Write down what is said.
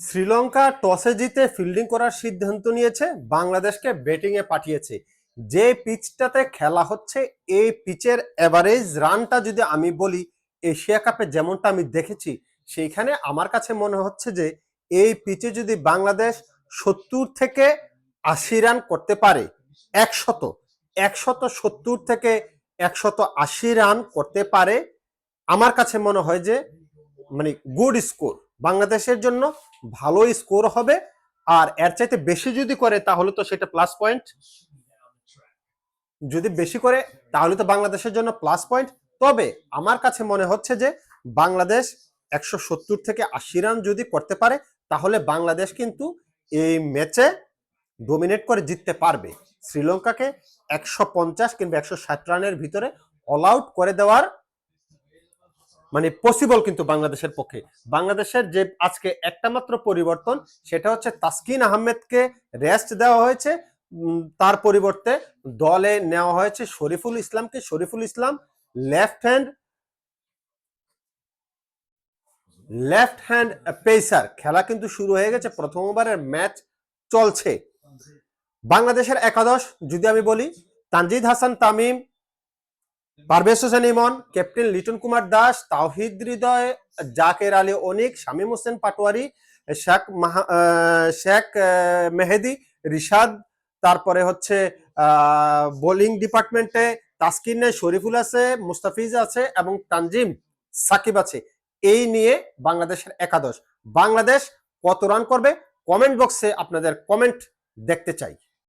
শ্রীলঙ্কা টসে জিতে ফিল্ডিং করার সিদ্ধান্ত নিয়েছে, বাংলাদেশকে ব্যাটিং এ পাঠিয়েছে। যে পিচটাতে খেলা হচ্ছে, এই পিচের এভারেজ রানটা যদি আমি বলি, এশিয়া কাপে যেমনটা আমি দেখেছি, সেইখানে আমার কাছে মনে হচ্ছে যে, এই পিচে যদি বাংলাদেশ সত্তর থেকে আশি রান করতে পারে, একশত একশত সত্তর থেকে একশত আশি রান করতে পারে, আমার কাছে মনে হয় যে মানে গুড স্কোর বাংলাদেশের জন্য ভালো স্কোর হবে। আর এর চাইতে বেশি যদি করে, তাহলে তো সেটা প্লাস পয়েন্ট যদি বেশি করে, তাহলে তো বাংলাদেশের জন্য প্লাস পয়েন্ট তবে আমার কাছে মনে হচ্ছে যে বাংলাদেশ একশো সত্তর থেকে আশি রান যদি করতে পারে, তাহলে বাংলাদেশ কিন্তু এই ম্যাচে ডোমিনেট করে জিততে পারবে। শ্রীলঙ্কাকে একশো পঞ্চাশ কিংবা একশো ষাট রানের ভিতরে অল আউট করে দেওয়ার মানে পসিবল কিন্তু বাংলাদেশের পক্ষে। বাংলাদেশের যে আজকে একটা মাত্র পরিবর্তন, সেটা হচ্ছে তাসকিন আহমেদকে রেস্ট দেওয়া হয়েছে। তার পরিবর্তে দলে নেওয়া হয়েছে শরীফুল ইসলামকে। Shariful Islam left hand left hand pacer খেলা কিন্তু শুরু হয়ে গেছে, প্রথম ওভারের ম্যাচ চলছে। বাংলাদেশের একাদশ, যদি আমি বলি, তানজিদ হাসান তামিম পারভেজ হোসেন ইমন, ক্যাপ্টেন লিটন কুমার দাস, তাওহিদ হৃদয়, জাকের আলী অনিক, শামীম হোসেন পাটোয়ারি, শেখ মাহা- শেখ মেহেদি, রিশাদ, তারপরে হচ্ছে বোলিং ডিপার্টমেন্টে তাসকিন শরীফুল আছে, মুস্তাফিজ আছে এবং তানজিম সাকিব আছে। এই নিয়ে বাংলাদেশের একাদশ। বাংলাদেশ কত রান করবে? কমেন্ট বক্সে আপনাদের কমেন্ট দেখতে চাই।